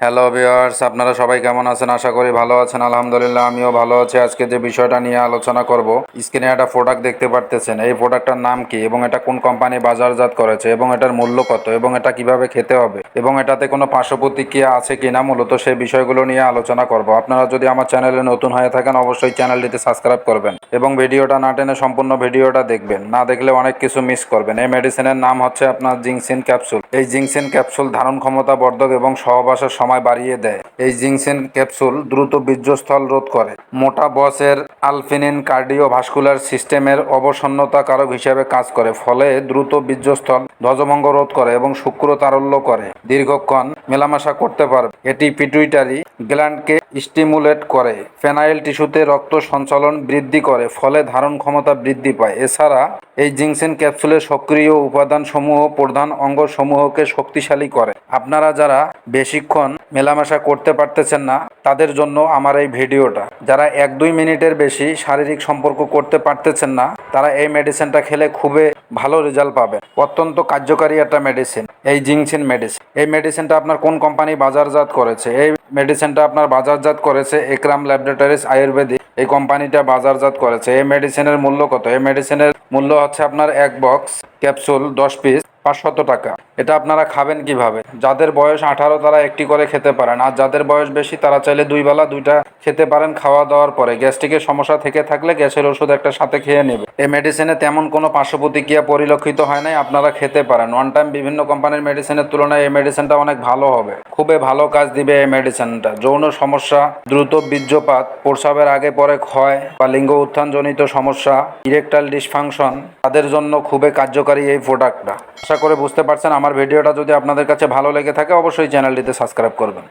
Hello viewers আপনারা সবাই কেমন আছেন? আশা করি ভালো আছেন। আলহামদুলিল্লাহ, আমিও ভালো আছি। আজকে যে বিষয়টা নিয়ে আলোচনা করব, স্ক্রিনে একটা প্রোডাক্ট দেখতে পারতেছেন। এই প্রোডাক্টটার নাম কি এবং এটা কোন কোম্পানি বাজারজাত করেছে এবং এটার মূল্য কত এবং এটা কীভাবে খেতে হবে এবং এটাতে কোনো পার্শ্ব প্রতিক্রিয়া আছে কিনা মূলত সেই বিষয়গুলো নিয়ে আলোচনা করব। আপনারা যদি আমার চ্যানেলে নতুন হয়ে থাকেন, অবশ্যই চ্যানেলটিতে সাবস্ক্রাইব করবেন এবং ভিডিওটা না টেনে সম্পূর্ণ ভিডিওটা দেখবেন। না দেখলে অনেক কিছু মিস করবেন। এই মেডিসিনের নাম হচ্ছে আপনার জিংসিন ক্যাপসুল এই জিংসিন ক্যাপসুল ধারণ ক্ষমতা বর্ধক এবং সহবাসের সময় বাড়িয়ে দেয়। এই জিংসিন ক্যাপসুল দ্রুত বীর্যস্থল রোধ করে। মোটা বসের আলফিনিন কার্ডিও ভাস্কুলার সিস্টেমের অবসন্নতা কারক হিসেবে কাজ করে, ফলে দ্রুত বীর্যস্থল ধ্বজভঙ্গ রোধ করে এবং শুক্র তারল্য করে। দীর্ঘক্ষণ মেলামেশা করতে পারবে। এটি পিটুইটারি গ্ল্যান্ডকে স্টিমুলেট করে। ফেনাইল টিস্যুতে রক্ত সঞ্চালন বৃদ্ধি করে, ফলে ধারণ ক্ষমতা বৃদ্ধি পায়। এছাড়া এই জিংসেন ক্যাপসুলের সক্রিয় উপাদানসমূহ প্রধান অঙ্গসমূহকে শক্তিশালী করে। আপনারা যারা বেশিক্ষণ মেলামেশা করতে পারতেছেন না, তাদের জন্য আমার এই ভিডিওটা। যারা এক দুই মিনিটের বেশি শারীরিক সম্পর্ক করতে পারতেছেন না, তারা এই মেডিসিনটা খেলে খুবই ভালো রেজাল্ট পাবেন। অত্যন্ত কার্যকারী একটা মেডিসিন এই জিংসিন মেডিসিন এই মেডিসিনটা আপনার কোন কোম্পানি বাজারজাত করেছে? এই মেডিসিনটা আপনার বাজারজাত করেছে একরাম ল্যাবরেটরিজ আয়ুর্বেদিক। এই কোম্পানিটা বাজারজাত করেছে। এই মেডিসিনের মূল্য কত? এই মেডিসিনের মূল্য হচ্ছে আপনার এক বক্স ক্যাপসুল দশ পিস, পাঁচশত টাকা। এটা আপনারা খাবেন কীভাবে? যাদের বয়স আঠারো, তারা একটি করে খেতে পারেন। আর যাদের বয়স বেশি, তারা চাইলে দুই বেলা দুইটা খেতে পারেন খাওয়া দাওয়ার পরে। গ্যাস্ট্রিকের সমস্যা থেকে থাকলে গ্যাসের ওষুধ একটা সাথে খেয়ে নেবে। এই মেডিসিনে তেমন কোনো পার্শ্ব প্রতিক্রিয়া পরিলক্ষিত হয় নাই, আপনারা খেতে পারেন। ওয়ান টাইম বিভিন্ন কোম্পানির মেডিসিনের তুলনায় এই মেডিসিনটা অনেক ভালো হবে। খুবই ভালো কাজ দিবে এই মেডিসিনটা। যৌন সমস্যা, দ্রুত বীর্যপাত প্রসাবের আগে পরে ক্ষয় বা লিঙ্গ উত্থানজনিত সমস্যা, ইরেকটাইল ডিসফাংশন, তাদের জন্য খুবই কার্যকারী এই প্রোডাক্টটা আশা করে বুঝতে পারছেন। আমার ভিডিওটা যদি আপনাদের কাছে ভালো লেগে থাকে, অবশ্যই চ্যানেলটিতে সাবস্ক্রাইব করবেন।